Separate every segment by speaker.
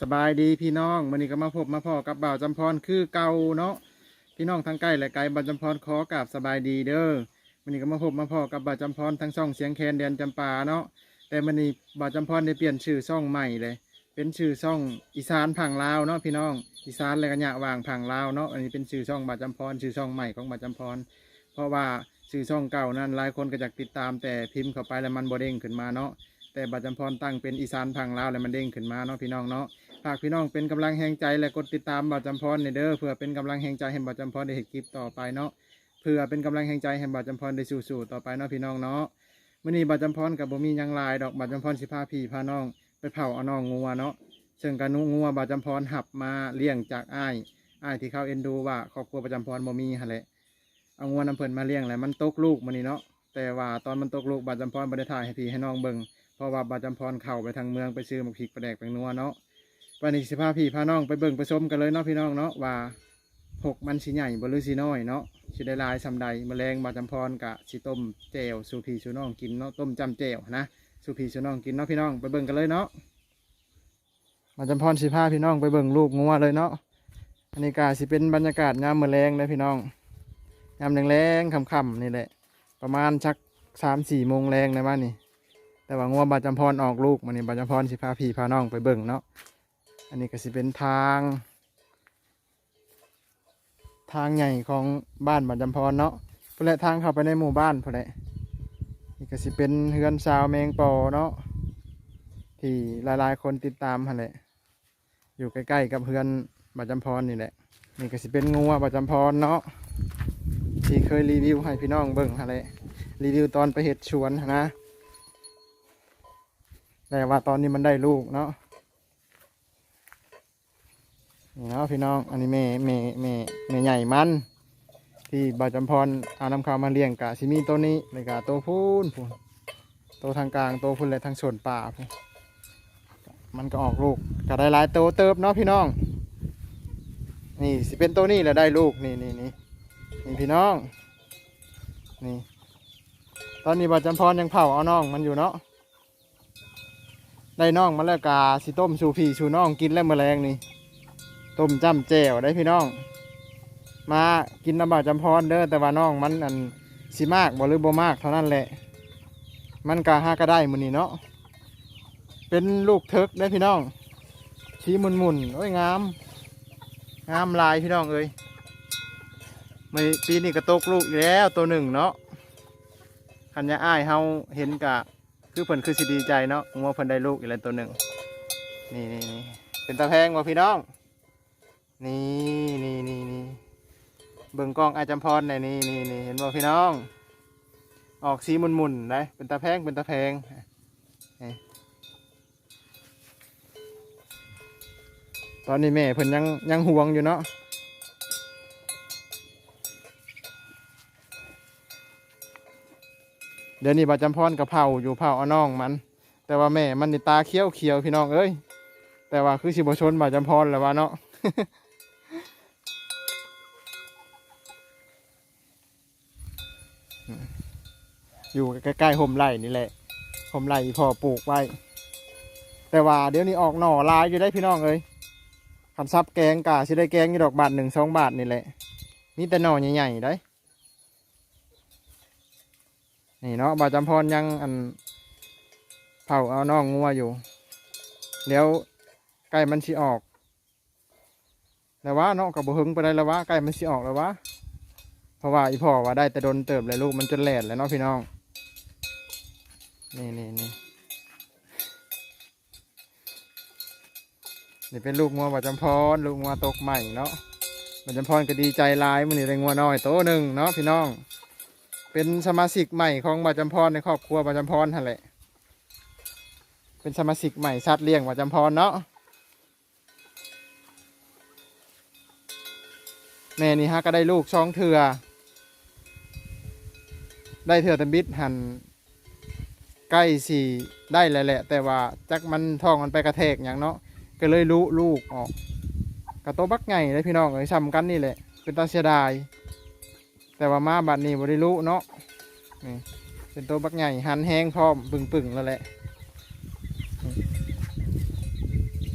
Speaker 1: สบายดีพี่น้องวันนี้ก็มาพบมาพ่อกับบ่าวจำพรคือเก่าเนาะพี่น้องทั้งใกล้และไกลบ่าวจำพรขอกราบสบายดีเด้อวันนี้ก็มาพบมาพ่อกับบ่าวจำพรทั้งช่องเสียงแคนเดียนจำปาเนาะแต่วันนี้บ่าวจำพรได้เปลี่ยนชื่อช่องใหม่เลย เป็นชื่อช่องอีสานผังลาวเนาะพี่น้องอีสานและกันยะวางผังลาวเนาะอันนี้เป็นชื่อช่องบ่าวจำพรชื่อช่องใหม่ของบ่าวจำพรเพราะว่าชื่อช่องเก่านั้นหลายคนก็อยากติดตาม แต่พิมพ์เข้าไปแล้วมันบ่เด้งขึ้นมาเนาะแต่บัดจำพรตั้งเป็นอีสานพังลาวแล้วมันเด้งขึ้นมาเนาะพี่น้องเนาะ ฝากพี่น้องเป็นกำลังแห่งใจและกดติดตามบัดจำพรในเด้อเพื่อเป็นกำลังแห่งใจให้บัดจำพรได้เห็นคลิปต่อไปเนาะเพื่อเป็นกำลังแห่งใจให้บัดจำพรได้สู่ๆต่อไปเนาะพี่น้องเนาะมื้อนี้บัดจำพรกับบ่มียังลายดอกบัดจำพรสิพาพี่พาน้อง ไปเผาเอาน้องงัวเนาะซึ่งกานุงัวบัดจำพรหับมาเลี้ยงจากอ้ายอ้ายที่เขาเอ็นดูว่าครอบครัวบัดจำพรบ่มีหั่นแหละเอางัวน้ำเพิ่นมาเลี้ยงแหละมันตกลูกมันนี่เนาะแต่ว่าตอนมันตกลูกบาดจำพรบ่ได้ถ่ายให้พี่ให้น้องเบิ่งเพราะว่าบาดจำพรเข้าไปทางเมืองไปซื้อมกพริกปลาแดกแปลงนัวเนาะ วันนี้สิพาพี่พาน้องไปเบิ่งไปชมกันเลยเนาะพี่น้องเนาะว่าหกมันสิใหญ่บหรือสิน้อยเนาะสิได้ลายซำใดแมลงบาดจำพรกะสิต้มแจวสูพีสูน้องกินเนาะต้มจำแจวนะสูพีสูน้องกินเนาะพี่น้องไปเบิ่งกันเลยเนาะบาดจำพรสิพาพี่น้องไปเบิ่งลูกงัวเลยเนาะอันนี้กะสิเป็นบรรยากาศยามมื้อแลงเลยพี่น้องยามแรงๆค่ำๆนี่แหละ ประมาณชักสามสี่โมงแรงในบ้านนี่แต่ว่างัวบาจำพรออกลูกมันนี่บาจำพรสิพาพี่พาน้องไปเบิ่งเนาะ อันนี้ก็สิเป็นทาง ทางใหญ่ของบ้านบาจำพรเนาะเพื่อแหละทางเข้าไปในหมู่บ้านเพื่อแหละนี่ก็สิเป็นเฮือนชาวแมงปอเนาะที่หลาย ๆ คนติดตามหั่นแหละอยู่ใกล้ ๆ กับเฮือนบาจำพรนี่แหละ นี่ก็สิเป็นงัวบาจำพรเนาะที่เคยรีวิวให้พี่น้องเบิ่งอะไรรีวิวตอนไปเห็ดชวนนะ แต่ว่าตอนนี้มันได้ลูกเนาะ นี่เนาะพี่น้องอันนี้แม่แม่แม่แม่ใหญ่มัน ที่บาจำพรเอานำข้าวมาเลี้ยงกะซิมีตัวนี้เลยกะตัวพูนพูนตัวทางกลางตัวพูนเลยทางส่วนป่าพูนมันก็ออกลูกก็ได้หลายตัวเติบเนาะพี่น้อง นี่สิเป็นตัวนี้แหละได้ลูกนี่นี่นี่นี่พี่น้อง นี่ ตอนนี้บาจำพรยังเผาเอาน้องมันอยู่เนาะได้น้องมาแล้วกาสิต้มชูผีชูน้องกินแล้วแมลงนี่ ต้มจ้ำแจ่วได้พี่น้อง มากินน้ำบาจำพรเด้อแต่ว่าน้องมันอันสิมากบ่หรือบ่มากเท่านั้นแหละ มันกาห้าก็ได้มือนี่เนาะเป็นลูกเทิกได้พี่น้องชี้มุนมุนๆโอ้ยงาม งามลายพี่น้องเอ้ยไม่ปีนี้ก็ตกลูกอีกแล้วตัวหนึ่งเนาะคันยาอ้ายเฮาเห็นกะคือเพิ่นคือสิดีใจเนาะงัวเพิ่นได้ลูกอีกแล้วตัวหนึ่งนี่นี่นี่เป็นตาแพงว่ะพี่น้อง นี่นี่นี่นี่เบิ่งกล้องอาจำพรในนี่นี่นี่เห็นบ่พี่น้อง ออกสีมุนมุนๆได้เป็นตาแพงเป็นตาแพงตอนนี้แม่เพิ่นยังยังห่วงอยู่เนาะเดี๋ยวนี้บาจำพรกับเผาอยู่เผาเอาน้องมัน แต่ว่าแม่มันนี่ตาเขี้ยวเขียวพี่น้องเอ้ยแต่ว่าคือสิบชนบาจำพรแหล้วว่าเนาะ อยู่ใกล้ๆห่มไร่นี่แหละห่มไร่พอปลูกไว้ แต่ว่าเดี๋ยวนี้ออกหน่อลายอยู่ได้พี่น้องเอ้ยขันซับแกงกาสิได้แกงอยู่ดอกบาทหนึ่งสองบาทนี่แหละมีแต่หน่อใหญ่ๆได้นี่เนาะบาจำพรยังอันเผาเอาน้องงัวอยู่ เดี๋ยวไก่มันสิออกแล้วว่าเนาะกับบุหึงไปได้แล้วว่าไก่มันสิออกแล้ววะเพราะว่าอีพ่อว่าได้แต่โดนเติบเลยลูกมันจนแหลดแล้วเนาะพี่น้อง นี่นี่นี่นี่เป็นลูกงัวบาจำพรลูกงัวตกใหม่เนาะบาจำพรก็ดีใจลายมันนี่ได้งัวน้อยโตหนึ่งเนาะพี่น้อง เป็นสมาชิกใหม่ของบาจำพรในครอบครัวบาจำพรนั่นแหละ เป็นสมาชิกใหม่สัตว์เลี้ยงบาจำพรเนาะแม่นี่ฮะก็ได้ลูกช่องเถื่อได้เถื่อตะบิดหัน ใกล้สีได้แหละแหละ แต่ว่าจักมันท้องมันไปกระแทกอย่างเนาะก็เลยรู้ลูกออกกระโตบักไงเลยพี่น้องเอ้ยซ้ำกันนี่แหละเป็นตาเสียดาย แต่ว่ามาบัดนี้บริรู้เนาะนี่เป็นตัวบักใหญ่หันแห้งพร้อมปึ่งๆแล้วแหละ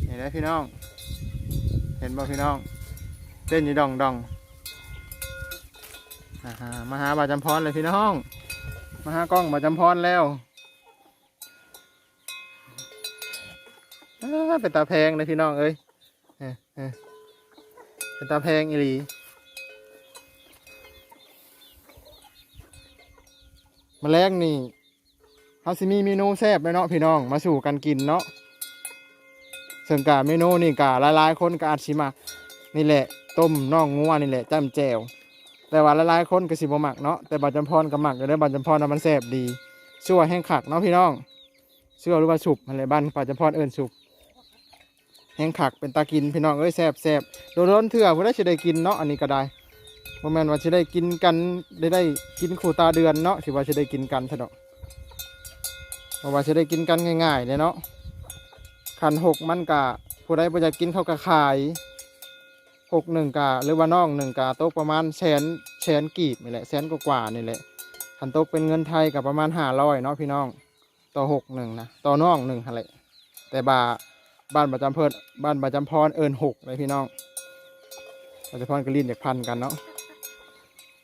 Speaker 1: นี่นะพี่น้อง เห็นบ่พี่น้องเต้นอยู่ดองดองอามาหาบาจำพรเลยพี่น้อง มาหากล้องบาจำพรแล้วอ้า เป็นตาแพงเลยพี่น้องเอ้ยเป็นตาแพงอีหลีแมาแรงนี่เขาสิมีเมนูแซ่บเลยเนาะพี่น้อง มาสู่กันกินเนาะซึ่งกาเมนูนี่กาหลายๆคนก็อาจสิมักนี่แหละ ต้มน่องงัวนี่แหละจ้ำแจ่วแต่ว่าหลายๆคนก็สิบ่มักเนาะแต่บาจำพรก็มักอยู่เด้อบาจำพรนมันแซ่บดีชั่วแห้งขักเนาะพี่น้องเชั่วหรือว่าสุกอะไรบ้านบาจำพรเอิ้นสุก แห้งขักเป็นตากินพี่น้องเอ้ยแซ่บแซ่บโดนร้อนเถื่อผู้ได้สิได้กินเนาะอันนี้ก็ได้บ่แมนว่าสิได้กินกันได้ได้กินคู่ตาเดือนเนาะสิว่าสิได้กินกันซะดอกเพราะว่าจะได้กินกันง่ายๆเลยเนาะขันหกมันกะผู้ใดบ่อยากกินเขาก็ขายหกหนึ่งกะหรือว่าน้องหนึ่งกะโตกประมาณแสนแสนกีบนี่แหละแสนกว่าๆนี่แหละขันโตกเป็นเงินไทยกับประมาณห้าร้อยเนาะพี่น้อง ต่อหกหนึ่งนะต่อน้องหนึ่งอะไรแต่บา บ้านประจำเพิดบ้านประจำพรเอิญหกเลยพี่น้องประจำพรก็ลิ้นจากพันกันเนาะ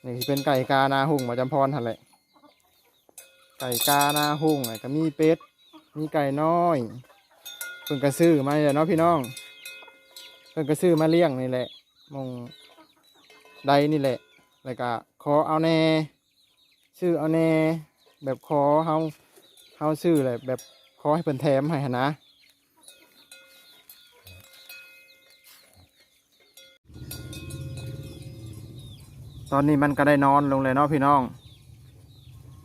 Speaker 1: นี่เป็นไก่กานาหุ่งประจำพรทันแหละไก่กานาหุ่งไอ้ก็มีเป็ดมีไก่น้อยเพิ่นก็ซื้อมาเนี่ยเนาะพี่น้องเพิ่นก็ซื้อมาเลี้ยงนี่แหละมงใดนี่แหละแล้วก็ขอเอาแน่ซื้อเอาแน่แบบขอเฮาเฮาซื้อเลยแบบขอให้เพิ่นแถมให้นะ ตอนนี้มันก็ได้นอนลงเลยเนาะพี่น้อง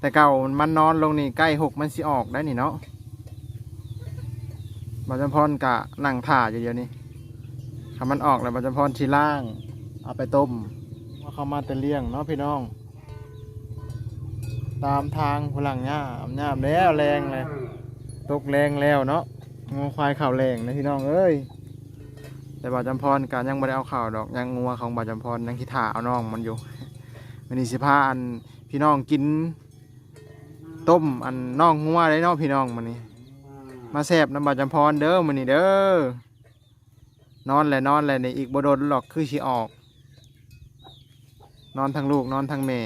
Speaker 1: แต่เก่ามันนอนลงนี่ใกล้หกมันสิออกได้นี่เนาะบัจำพรกะนั่งถ่าอยู่เดียวนี้ถ้ามันออกแล้วบัจำพรชีล่าง เอาไปต้มว่าเขามาแต่เลี้ยงเนาะพี่น้อง ตามทางพลังหญ้าอำนาจแล้วแรงเลย ตกแรงแล้วเนาะงูควายข่าวแรงนะพี่น้องเอ้ย แต่บาจำพรกะยังไม่ได้เอาข่าวดอกยังงัวของบาจำพรยังคิถาเอาน้องมันอยู่วันนี้สิพาอันพี่น้องกิน ต้มอันน่องงัวได้เนาะพี่น้องมันนี้ มาแซบน้ำบาจำพรเด้อมันนี้เด้อนอนแหละนอนแหละในอีกบดนหรอกคือชีออก นอนทั้งลูกนอนทั้งแม่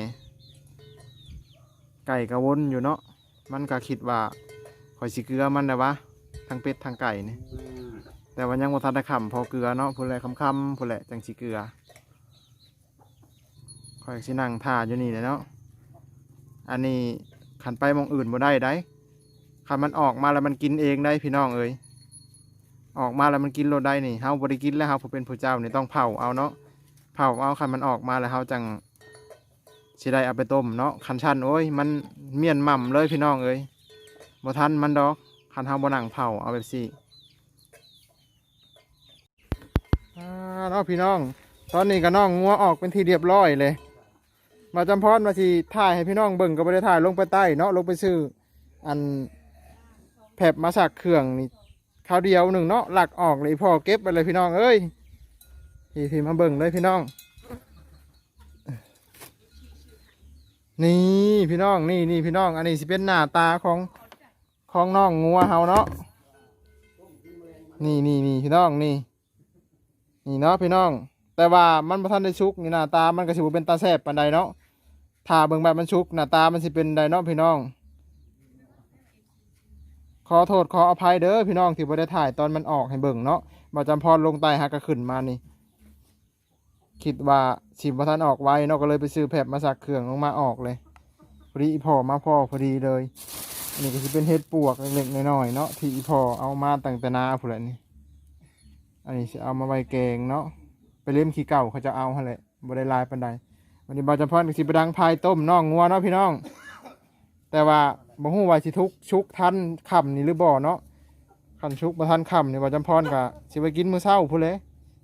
Speaker 1: ไก่กระวนอยู่เนาะมันก็คิดว่าข่อยสิเกลือมันนะวะทั้งเป็ดทั้งไก่เนี่ย แต่ว่ายังบ่ทันได้ขำพอเกลือเนาะผู้แลคำคำๆผู้แลจังสิเกลือข่อยสินั่งท่าอยู่นี่แหละเนาะอันนี้ขันไปมองอื่นบ่ได้ได้ขันมันออกมาแล้วมันกินเองได้พี่น้องเอ้ยออกมาแล้วมันกินโลดได้นี่เฮาบ่ได้กินแล้วเฮาผู้เป็นผู้เจ้านี่ต้องเผาเอาเนาะเผาเอาขันมันออกมาแล้วเฮาจังสิได้เอาไปต้มเนาะขันชันโอ้ยมันเมียนม่ำเลยพี่น้องเอ้ยบ่ทันมันดอกขันเฮาบ่นั่งเผาเอาแบบสี่อ่า เนาะพี่น้อง ตอนนี้ก็น้องงัวออกเป็นที่เรียบร้อยเลย มาจำพรมาสิถ่ายให้พี่น้องเบิ่งก็ไม่ได้ถ่ายลงไปใต้เนาะลงไปซื้ออันแผบมาสักเครื่องนี่คราวเดียวหนึ่งเนาะหลักออกเลยพอเก็บไปเลยพี่น้องเอ้ยพี่พี่มาเบิ่งเลยพี่น้อง นี่พี่น้องนี่นี่พี่น้อง อันนี้สิเป็นหน้าตาของของน้องงัวเฮาเนาะนี่นี่นี่พี่น้องนี่ นี่เนาะพี่น้อง แต่ว่ามันบ่ทันได้ชุกนี่หน้าตามันก็สิบ่เป็นตาแซ่บปานใดเนาะถ้าเบิ่งแบบมันชุกหน้าตามันสิเป็นไดเนาะพี่น้อง ขอโทษขออภัยเด้อพี่น้องที่บ่ได้ถ่ายตอนมันออกให้เบิ่งเนาะบ่จำพรลงใต้หักก็ขึ้นมานี่ คิดว่าสิบ่ทันออกไวเนาะก็เลยไปซื้อแผบมาสักเครื่องลงมาออกเลยพอดีพ่อมาพ่อพอดีเลยนนี้ก็สิเป็นเห็ดปวกเล็กๆน้อยๆเนาะที่พ่อเอามาตั้งแต่นาพุ่นแหละนี่ อันนี้สิเอามาไว้แกงเนาะไปเล่มขี้เก่าเขาจะเอาหั่นแหละบ่ได้ลายปานใดวันนี้บาจำพรก็สิไปดังพายต้มน่องงัวเนาะพี่น้อง แต่ว่าบ่ฮู้ว่าสิทุกชุกทันค่ำนี่หรือบ่เนาะคันชุกบ่ทันค่ำนี่บาจำพรก็สิไปกินมื้อเช้าพุ่นเลย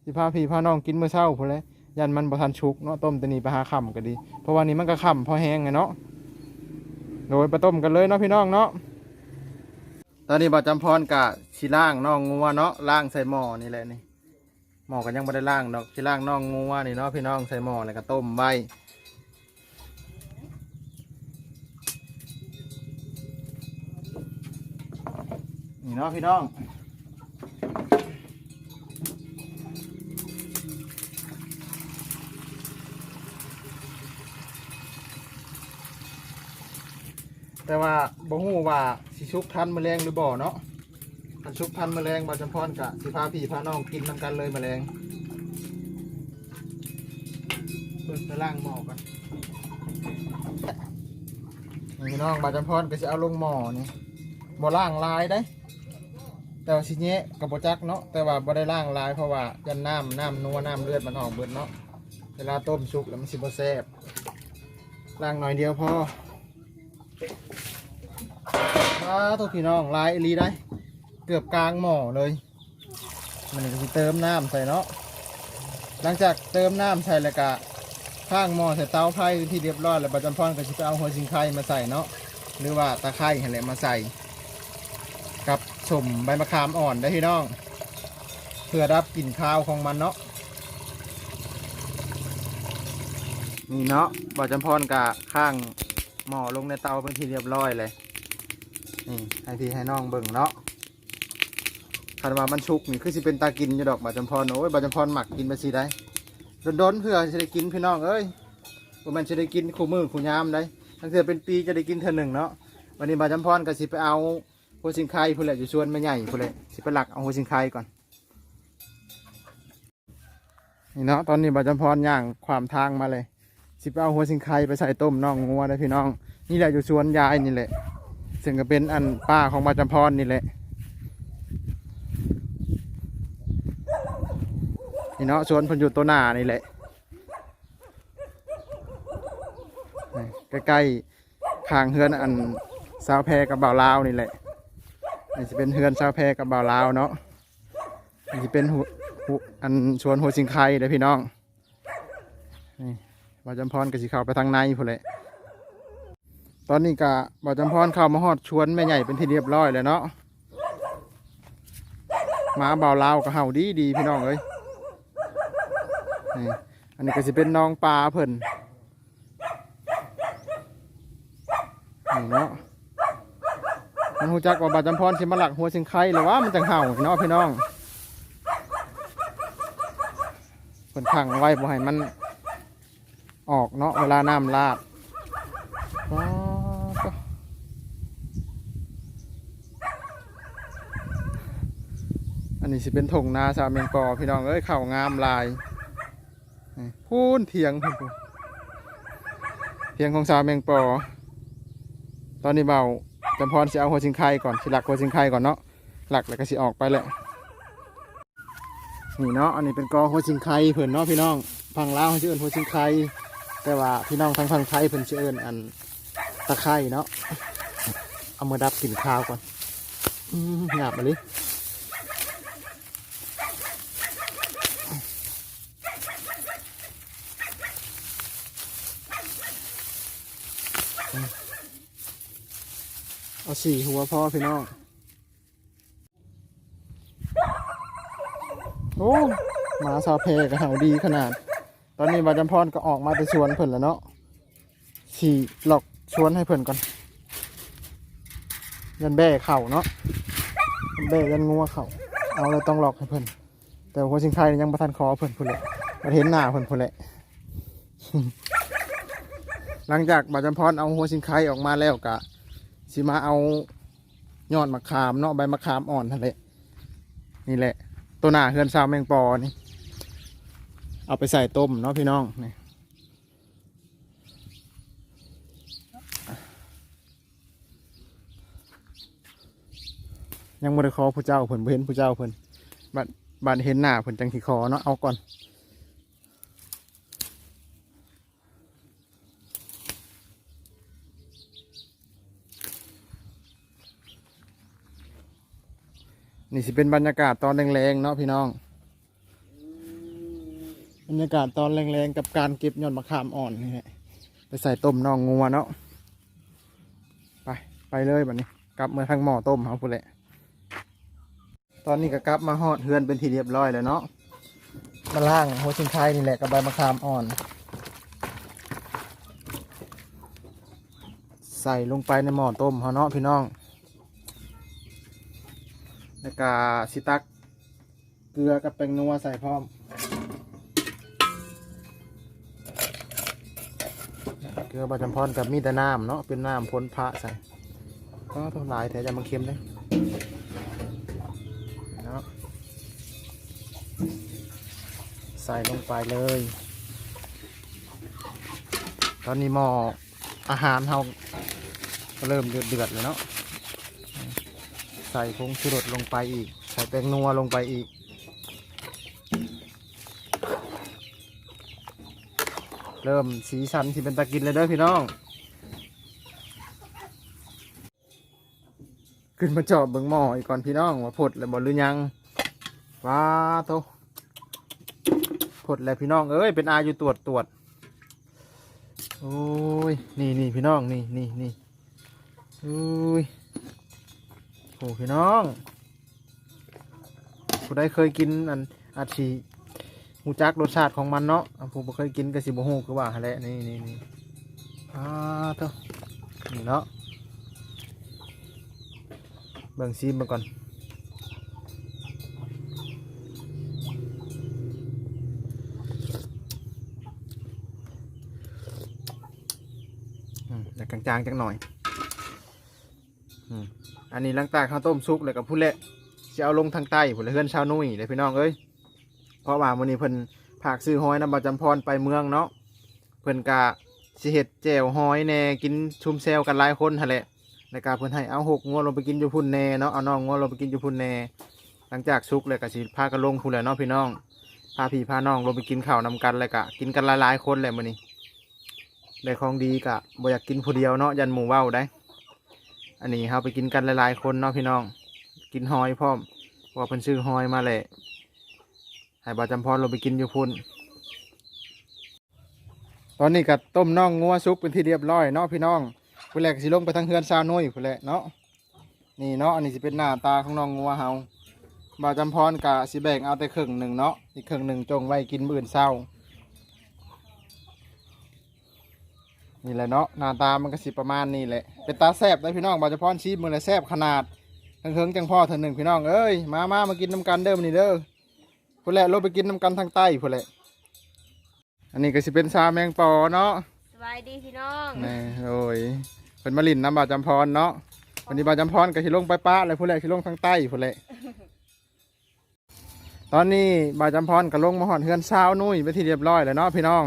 Speaker 1: สิพาพี่พาน้องกินมื้อเช้าพุ่นเลยยันมันบ่ทันชุกเนาะต้มตัวนี้ไปหาค่ำก็ดี เพราะว่านี้มันก็ค่ำพอแห้งไงเนาะโดยไปต้มกันเลยเนาะพี่น้องเนาะ ตอนนี้บาจำพรกะสิล่างน่องงัวเนาะล่างใส่หม้อนี่แหละนี่หม้อก็ยังไม่ได้ล่างดอกชีล่างน่องงัวนี่เนาะพี่น้องใส่หม้อแล้วก็ต้มไว้นี่เนาะพี่น้อง แต่ว่าบ่ฮู้ว่าสิชุกทันแมลงหรือบ่เนาะอันชุกทันแมลงบ่จำพรกะสิพาพี่พาน้องกินนำกันเลยแมลงเบิ่งไปล่างหม้อกันนี่พี่น้องบ่จำพรก็สิเอาลงหม้อนี่บ่ล่างลายได้ แต่ว่าสิแยกับบ่จักเนาะแต่ว่าบ่ได้ล่างลายเพราะว่ายันน้ำน้ำนัวน้ำเลือดมันออกเบิดเนาะเวลาต้มสุกแล้วมันสิบ่แซ่บล่างหน่อยเดียวพอ มาตัวพี่น้องลายอีหลีได้ เกือบกลางหม้อเลย มันก็จะเติมน้ำใส่เนาะ หลังจากเติมน้ำใส่แล้วก็ข้างหม้อใส่เตาไฟเป็นที่เรียบร้อยแล้วบัจจำพรก็จะไปเอาหัวสิงไข่มาใส่เนาะ หรือว่าตะไคร้เห็นแหละมาใส่ กับสมใบมะขามอ่อนได้พี่น้อง เพื่อรับกลิ่นคาวของมันเนาะ นี่เนาะบัจจำพรกับข้างหม้อลงในเตาเป็นที่เรียบร้อยเลย นี่ให้พี่ให้น้องเบิ่งเนาะคันว่ามันชุกนี่คือสิเป็นตากินอยู่ดอกบาจำพรโอ้ยบาจำพรหมักกินไปสิได้โดนๆเพื่อจะได้กินพี่น้องเอ้ยว่ามันจะได้กินคู่มือคู่ยามได้ทั้งเถื่อเป็นปีจะได้กินเท่อหนึ่งเนาะวันนี้บาจำพรก็สิไปเอาหัวสิงไข่พุ่นแหละอยู่ชวนไม่ใหญ่พุ่นแหละสิไปหลักเอาหัวสิงไข่ก่อนนี่เนาะตอนนี้บาจำพรย่างความทางมาเลย สิไปเอาหัวสิงไข่ไปใส่ต้มน่องงัวได้พี่น้อง นี่แหละอยู่ชวนยายนี่แหละ ซึ่งก็เป็นอันป้าของบาจำพรนี่แหละนี่เนาะชวนพันอยู่ตัวหน้านี่แหละใกล้ๆข้างเฮือนอันสาวแพรกับบ่าวลาวนี่แหละนี่จะเป็นเฮือนสาวแพรกับบ่าวลาวเนาะนี่จะเป็นหัวหัวอันชวนหัวสิงไข่เด้อพี่น้องนี่บาจำพรก็สิเข้าไปทางในพุ่นแหละ ตอนนี้กะบ่าวจำพรเข้ามาฮอดชวนแม่ใหญ่เป็นที่เรียบร้อยแล้วเนาะหมาเบาลาวก็เห่าดีดีพี่น้องเอ้ยนี่อันนี้ก็สิเป็นน้องปลาเพิ่นนี่เนาะมันหูจักว่าบ่าวจำพรสิมาหลักหัวสิงไข่หรือว่ามันจังเห่าเนาะพี่น้องเพิ่นขังไว้บ่ให้มันออกเนาะเวลาน้ำลาด ว้าวก็อันนี้ สิเป็นถงนาสาเมงกอพี่น้องเอ้ยเข่างามลายพูนเถียงเถียงของสาวเมงปอ ตอนนี้เบาจำพรสิเอาหัวชิงไข่ก่อนสิหลักหัวชิงไข่ก่อนเนาะหลักแล้วก็สิออกไปแหละนี่เนาะอันนี้เป็นกอหัวชิงไข่เผื่นเนาะพี่น้องพังลาวเขาชื่อนหัวชิงไข่แต่ว่าพี่น้องทางฝั่งไทยเพิ่นชื่อนอันตะไคร่เนาะเอามาดับกลิ่นข้าวก่อนหยาบมาลิเอา สี่หัวพ่อพี่น้องโอ้หมาซาเพกเห่าดีขนาด ตอนนี้บาจำพรก็ออกมาไปชวนเพิ่นแล้วเนาะสี่หลอกชวนให้เพิ่นก่อน ยันแบ่เข่าเนาะยันแบ่ยันงัวเข่าเอาเลยต้องหลอกให้เพิ่นแต่หัวสิงไข่ยังประทันคอเพิ่นพุ่นแหละมาเห็นหน้าเพิ่นพุ่นแหละหลังจากบาจำพรเอาหัวสิงไข่ออกมาแล้วกะ สิมาเอายอดมะขามเนาะใบมะขามอ่อนนั่นแหละนี่แหละ ตัวหน้าเฮือนซาวแมงปอนี่ เอาไปใส่ต้มเนาะพี่น้องนี่ยังบ่ได้อผู้เจ้าเพิ่นบ่เห็นผู้เจ้าเพิ่นบัดบัดเห็นหน้าเพิ่นจังสิขอเนาะเอาก่อน นี่สิเป็นบรรยากาศตอนแรงๆเนาะพี่น้อง บรรยากาศตอนแรงๆกับการเก็บยอดมะขามอ่อนนี่แหละไปใส่ต้มน่องงัวเนาะไปไปเลยแบบนี้ กลับเมื่อทางหม้อต้มเอาพูดแหละ ตอนนี้ก็กลับมาหอดเฮือนเป็นทีเรียบร้อยแล้วเนาะมาล่างหัวชิงไทยนี่แหละกับใบมะขามอ่อน ใส่ลงไปในหม้อต้มเขาเนาะพี่น้อง แล้วก็สิตักเกลือกับแป้งนัวใส่พร้อม เกลือบาจำพรกับมีแต่น้ำเนาะเป็นน้ำพ้นพระใส่ก็ต้องหลายแต่จะมันเค็มเลยเนาะใส่ลงไปเลย ตอนนี้หม้ออาหารเราเริ่มเดือดเดือดเลยเนาะ ใส่ผงชูรสลงไปอีก ใส่แป้งนัวลงไปอีก เริ่มสีสันที่เป็นตะกินเลยเด้อพี่น้อง ขึ้นมาจาะเบิ่งหม้ออีกก่อนพี่น้องว่าผดแล้วบ่หรือยังว้าโตผดแล้วพี่น้องเอ้ยเป็นอาอยู่ตรวจตรวจโอ้ยนี่นี่พี่น้องนี่นี่นี่โอ้ย โอ้พี่น้องผู้ใดเคยกินอันอาชีหูจักรสชาติของมันเนาะผมเคยกินกระสิบหูคือว่าแหละนี่นี่นี่อ้าโตนี่เนาะเบิ่งซีมมาก่อนอืมแต่กลางๆจังหน่อย อันนี้หลังจากข้าวต้มซุปเลยกับพุ่นแหละจะเอาลงทางใต้พุ่นเลเฮือนชาวนุ่ยเลยพี่น้องเอ้ยเพราะว่ามื้อนี้เพิ่นผากซื้อหอยนำบาจำพรไปเมืองเนาะเพิ่นกะสิเฮ็ดแจ่วหอยแน่กินชุมแซวกันหลายคนหั่นแหละในการเพิ่นให้เอาหกงัวลงไปกินอยู่พุ่นแน่เนาะเอาน้องงัวลงไปกินอยู่พุ่นแน่หลังจากซุกเลยก็สิพากันลงพุ่นแหละเนาะพี่น้องพาพี่พาน้องลงไปกินข้าวนำกันเลยกะกินกันหลายๆคนแหละมื้อนี้ได้ของดีกะบ่อยากกินผู้เดียวเนาะยันหมู่เว้าได้ อันนี้เฮาไปกินกันหลายๆคนเนาะพี่น้อง กินหอยพร้อมเพราะว่าเพิ่นซื้อหอยมาแหละให้บาวจำพรลงไปกินอยู่พุ่นตอนนี้ก็ต้มน่องงัวซุกเป็นที่เรียบร้อยเนาะพี่น้องผู้แรกสิลงไปทางเฮือนซาวน้อยผู้แรกเนาะนี่เนาะอันนี้สิเป็นหน้าตาของน้องงัวเฮาบาวจำพรกะสิแบ่งเอาแต่ครึ่งหนึ่งเนาะอีกครึ่งหนึ่งจงไว้กินมื้ออื่นเช้า นี่แหละเนาะหน้าตามันก็สิประมาณนี้แหละเป็นตาแซบได้พี่น้องบ่าวจำพรชีมือละแซบขนาดทั้งเฮิงจังพ่อเธอหนึ่งพี่น้องเอ้ยมามามากินน้ำกันเด้อมอนี่เด้อผู้แรกลงไปกินน้ำกันทางใต้ผู้แรกอันนี้ก็สิเป็นซาแมงปอเนาะ
Speaker 2: สบายดีพี่น้อง
Speaker 1: นี่โอ้ยเป็นมาลินน้ำบาจำพรเนาะวันนี้บาจำพรก็สิลงไปป้าเลยผู้แรกสิลงทางใต้ผู้แรกตอนนี้บาจำพรก็ลงมาหอนเฮือนเช้านุ่ยไปนที่เรียบร้อยแล้วเนาะพี่น้อง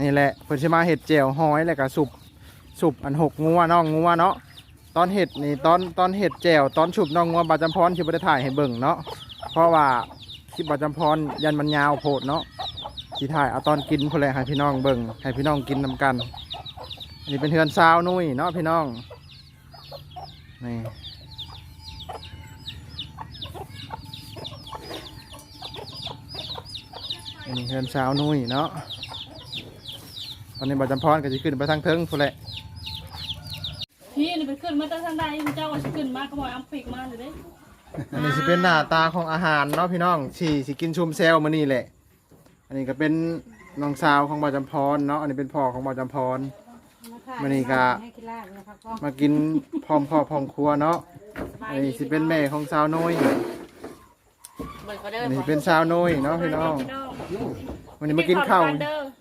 Speaker 1: นี่แหละเพิ่นสิมาเห็ดเจวหอยแล้วก็สุบสุบอันหกงัวน้องงัวเนาะตอนเห็ดนี่ตอนตอนเห็ดแจวตอนฉุบน้องงัวบาจำพรที่บ่ได้ถ่ายให้เบิ่งเนาะเพราะว่าคลิปบาจำพรยันมันยาวโพดเนาะสีถ่ายเอาตอนกินพอแหละให้พี่น้องเบิ่งให้พี่น้องกินนำกันนนี้เป็นเทือนซาวนุ่ยเนาะพี่น้องนี่นี่เทือนซาวนุ่ยเนาะ ตอนนี้บาจำพรก็จะขึ้นไปทางเทิงพอแหละ
Speaker 3: พี่นี่ไปขึ้นมาตั้งทางใดเจ้าว่าสิขึ้นมาก็บอกเอาปีกมาเลยเด้
Speaker 1: อันนี้สิเป็นหน้าตาของอาหารเนาะพี่น้องสี่สิกินชุมแซวมานี่แหละ อันนี้ก็เป็นน้องสาวของบาจำพรเนาะ อันนี้เป็นพ่อของบาจำพร มื้อนี้ก็
Speaker 3: ให้กินลาบนะครับก็
Speaker 1: มากินพร้อมครอบพร้อมครัวเนาะ อันนี้สิเป็นแม่ของสาวน้อย
Speaker 2: เบิ่งเขาเด้อ
Speaker 1: อันนี้เป็นสาวน้อยเนาะพี่น้องวันนี้มากินข้าวอ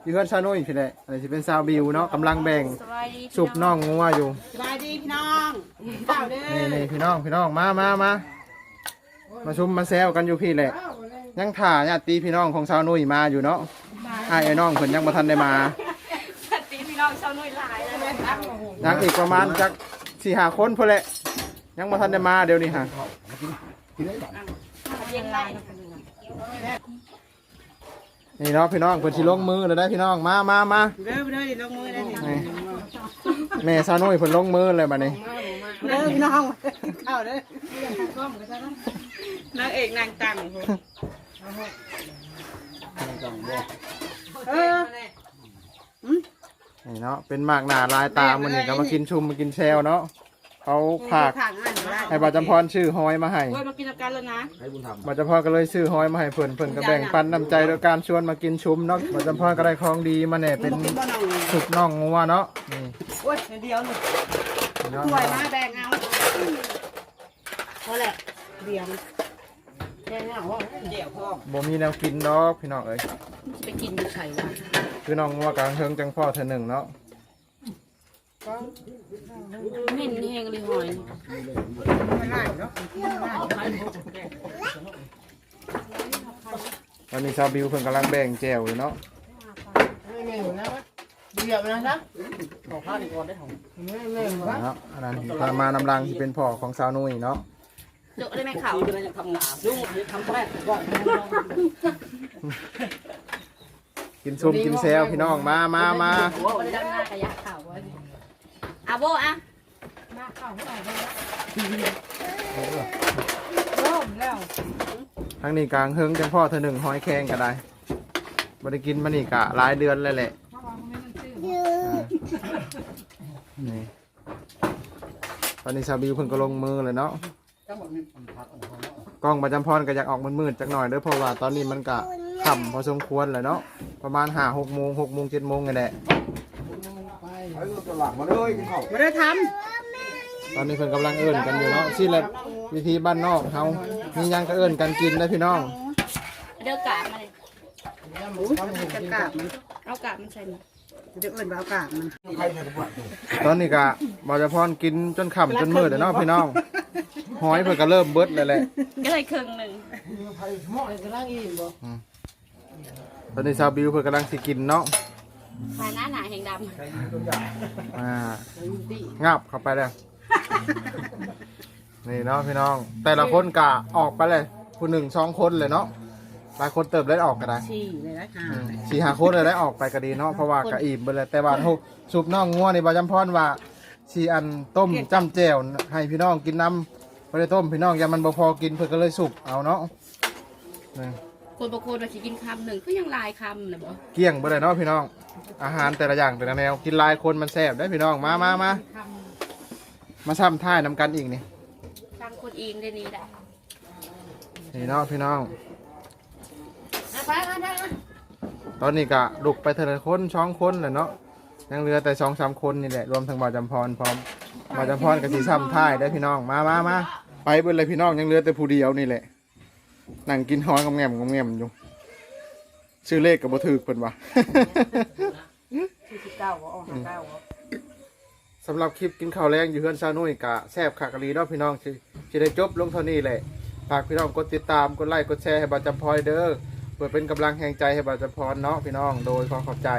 Speaker 1: ยู่เพื่อนสาวน้อยพี่แหละอันนี้สิเป็นสาวบิวเนาะกำลังแบ่ง
Speaker 2: สบายดี
Speaker 1: สุบน่องงัวอยู่
Speaker 3: สบายดีพี่น้องเต่าเด้อ
Speaker 1: นี่นี่พี่น้องพี่น้องมามามามาชุมมาแซวกันอยู่พี่แหละ ยังถ่าญาติพี่น้องของสาวน้อยมาอยู่เนาะอ้ายไอ้น้องเพิ่นยังบ่ทันได้มา
Speaker 2: สติพี่น้องชาวนุ่ยหลายแล้วนะครับ
Speaker 1: ยังอีกประมาณจักสี่ห้าคนพุ่นแหละ ยังบ่ทันได้มาเดี๋ยวนี้ฮะ
Speaker 2: เรียงไร
Speaker 1: นี่เนาะพี่น้องเพิ่นสิลงมือแล้วได้พี่น้องมามามา
Speaker 3: เด้อเด้อลงมือเด้อ
Speaker 1: นี่แม่ซานุ่ยเพิ่นลงมือเลยบัดนี้
Speaker 3: เด้อพี่น้องเต่าเด้อนางเอกนางตังเออ
Speaker 1: นี่เนาะเป็นหมากหนาลายตามันนี่ก็มากินชุมมากินแซวเนาะ เขาผาก
Speaker 3: ข้างอ่านได้
Speaker 1: ให้บาจำพรชื่อหอยมาให้
Speaker 3: โอ้ยมากินกันแล้วนะ
Speaker 1: บาจำพรก็เลยซื้อหอยมาให้เพิ่นเพิ่นก็แบ่งปันน้ำใจโดยการชวนมากินชุมเนาะบาจำพรก็ได้ของดีมาเนี่ยเป็น
Speaker 3: กินบ่น้อง
Speaker 1: สุกน่องงัวเนาะนี่
Speaker 3: โอ้ยเดียวเลย
Speaker 1: เนาะ
Speaker 3: ถ้วยมาแบ่งเอาพอแหละเดียวแบ่งเอาเดี๋ยวพ่อ
Speaker 1: บ่มีแนวกินดอกพี่น้องเอ้ย
Speaker 3: ไปกินดูไข่ว่ะ
Speaker 1: คือน้องงัวกลางเทิงจังพ่อเธอหนึ่งเนาะ
Speaker 2: เหม็นแห้งเลยหอย
Speaker 3: ไม่ได้เนาะ
Speaker 1: ตอนนี้ชาวบิวเพิ่นกำลังแบ่งแจวอยู่เนาะ
Speaker 3: ไม่เหม็นนะเบียบนะนะขอข้าวดีก่อนได้ของไม่เหม็นวะ
Speaker 1: เนาะอันนั้นพามานำรังที่เป็นพ่อของสาวนุ้ยเนาะ
Speaker 2: โจ๊ะได้ไหมเขา
Speaker 3: ที่เราจะทำงานยุ่งทำแรกก่อน
Speaker 1: กินส้มกินแซวพี่น้องมามามา
Speaker 2: บ่ได้ดำหน้ากระยะเขา ไว้อะโบอะ
Speaker 1: ทั้งนี้กลางเฮิงจังพ่อเธอหนึ่งหอยแครงก็ได้บ่ได้กินมานี่กะหลายเดือนเลยแหละนี่ตอนนี้ชาวบิวเพิ่นก็ลงมือเลยเนาะกล้องประจำพรก็อยากออกมืดๆจักหน่อยเด้อเพราะว่าตอนนี้มันก็ค่ำพอสมควรเลยเนาะประมาณห้าหกโมงหกโมงเจ็ดโมงนี่แหละ
Speaker 3: ม่ได้ท
Speaker 1: ตอนนี้เพิ่นกำลังเอิ้นกันอยู่เนาะที่ละวิธีบ้านนอกเฮามีหยังก็เอิ้นกันกินนะพี่น้อง
Speaker 2: เดี๋ยวกาบมาเลยำ
Speaker 3: จะกาบมัน
Speaker 2: เอากาบมันใส่มาะ
Speaker 3: เอื่นเอากาบมัน
Speaker 1: ตอนนี้ก็บอจะพรกินจนค่ำจนมืดเลยเนาะพี่น้อง หอยเพิ่นก็เริ่มเบิดเลยแหละ
Speaker 2: ก็เลยครึ่งหนึ่ง
Speaker 1: ตอนนี้ชาวบิวเพิ่นกำลังสิกินเนาะ
Speaker 2: ภายหน้าหนาแห่งด
Speaker 1: อ่างับเข้าไปเลย นี่เนาะพี่น้อง แต่ละคนกะออกไปเลยผู้หนึ่งสองคนเลยเนาะหลายคนเติบได้ออกก็ได้
Speaker 3: ชี้เลยนะค่ะ
Speaker 1: อืมสี่หาคนเลยได้ออกไปก็ดีเนาะเพราะว่ากะอิ่มไปเลยแต่ว่าทุกซุปน่องงัวนี่บอจำพรว่าสีอันต้มจ้ำแจ่วให้พี่น้องกินน้ำไม่ได้ต้มพี่น้องอย่ามันบ่พอกินเพื่อก็เลยสุกเอาเนาะนี่ำ
Speaker 2: คนบางคนมาสิกินคำหนึ่งก็ยังลายคำเลยบ่
Speaker 1: เกลี้ยงไปเลยเนาะพี่น้อง อาหารแต่ละอย่างแต่ละแนวกินหลายคนมันแซ่บได้อพี่น้องมามามามาซ้ำท่ายนำกันอีกนี่
Speaker 2: สร้างคนเองได้นี้แหละ
Speaker 1: นี่เนาะพี่น้อง
Speaker 3: ไปไปไป
Speaker 1: ตอนนี้กะลุกไปเทละคนสองคนเลยเนาะยังเหลือแต่สองสามคนนี่แหละรวมทั้งบ่าวจำพรพร้อมบ่าวจำพรกับสีซ้ำท่ายได้อพี่น้องมามามาไปเบิดเลยพี่น้องยังเหลือแต่ผู้เดียวนี่แหละ นั่งกินหอยงอมแงมงอมแงมอยู่ชื่อเลขกับบ่ถือเพิ่นว่า
Speaker 3: สี่สิบเก้าก็ออกห้าเก้าก็
Speaker 1: สำหรับคลิปกินข้าวแรงอยู่เฮือนซาวนุ่ยกะแซบขากะลีเนาะพี่น้องสิสิได้จบลงเท่านี้แหละฝากพี่น้องกดติดตามกดไลค์กดแชร์ให้บาจำพลอยเด้อเพื่อเป็นกำลังแห่งใจให้บาจำพรเนาะพี่น้องโดยขอขอบใจ